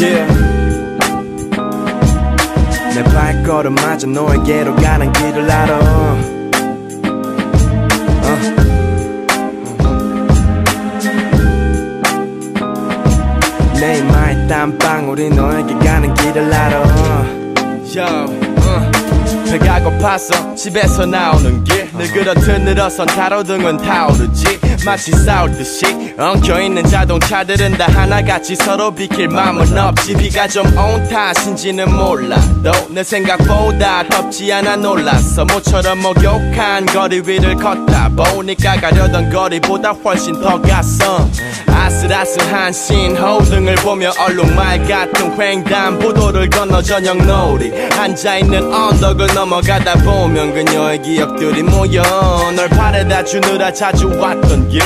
yeah. 내 발걸음마저 너에게로 가는 길을 알아 어. 내 이마에 땀방울이 너에게 가는 길을 알아 고파서 집에서 나오는 길. 늘 그렇듯 늘어선 가로등은 타오르지. 마치 싸울 듯이 엉켜있는 자동차들은 다 하나같이 서로 비킬 맘은 없지. 비가 좀 온 탓인지는 몰라도 내 생각보다 덥지 않아 놀랐어 모처럼 목욕한 거리 위를 걷다 보니까 가려던 거리보다 훨씬 더 갔어 아슬아슬한 신호 등을 보며 얼룩말 같은 횡단 보도를 건너 저녁 놀이. 앉아있는 언덕을 넘어가다 보면 그녀의 기억들이 모여 널 바래다 주느라 자주 왔던 길.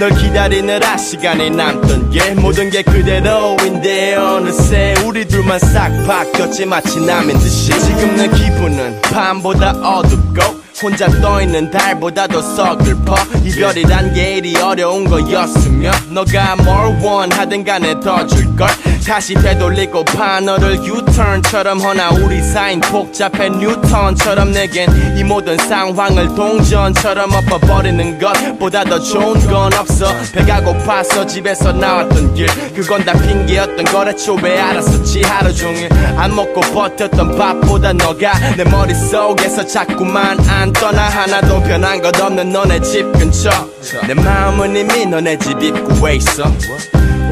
널 기다리느라 시간이 남던 길. 모든 게 그대로인데 어느새 우리 둘만 싹 바뀌었지 마치 남인 듯이. 지금 내 기분은 밤보다 어둡고 혼자 떠있는 달보다 더 서글퍼. 이별이란 게 이리 어려운 거였으면 너가 뭘 원하든 간에 더 줄걸 다시 되돌리고 파 너를 유턴처럼 허나 우리 사인 복잡해 뉴턴처럼 내겐 이 모든 상황을 동전처럼 엎어버리는 것보다 더 좋은 건 없어. 배가 고파서 집에서 나왔던 길 그건 다 핑계였던 거랬죠 왜 알았었지? 하루 종일 안 먹고 버텼던 밥보다 너가 내 머릿속에서 자꾸만 안 떠나. 하나도 변한 것 없는 너네 집 근처. 내 마음은 이미 너네 집 입구에 있어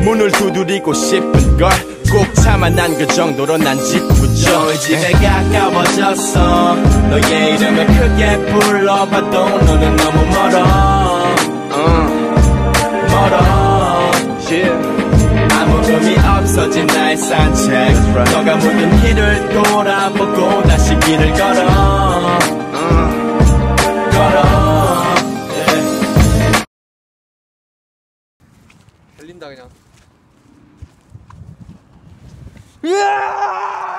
문을 두드리고 싶은 걸 꼭 참아 난 그 정도로 난 짓궂어 너의 집에 가까워졌어. 너의 이름을 크게 불러봐도 너는 너무 멀어. 어, 멀어. Yeah. 아무 의미 없어진 나의 산책. 너가 묻은 길을 돌아보고 다시 길을 걸어. 걸어. Yeah. 들린다 그냥 으아!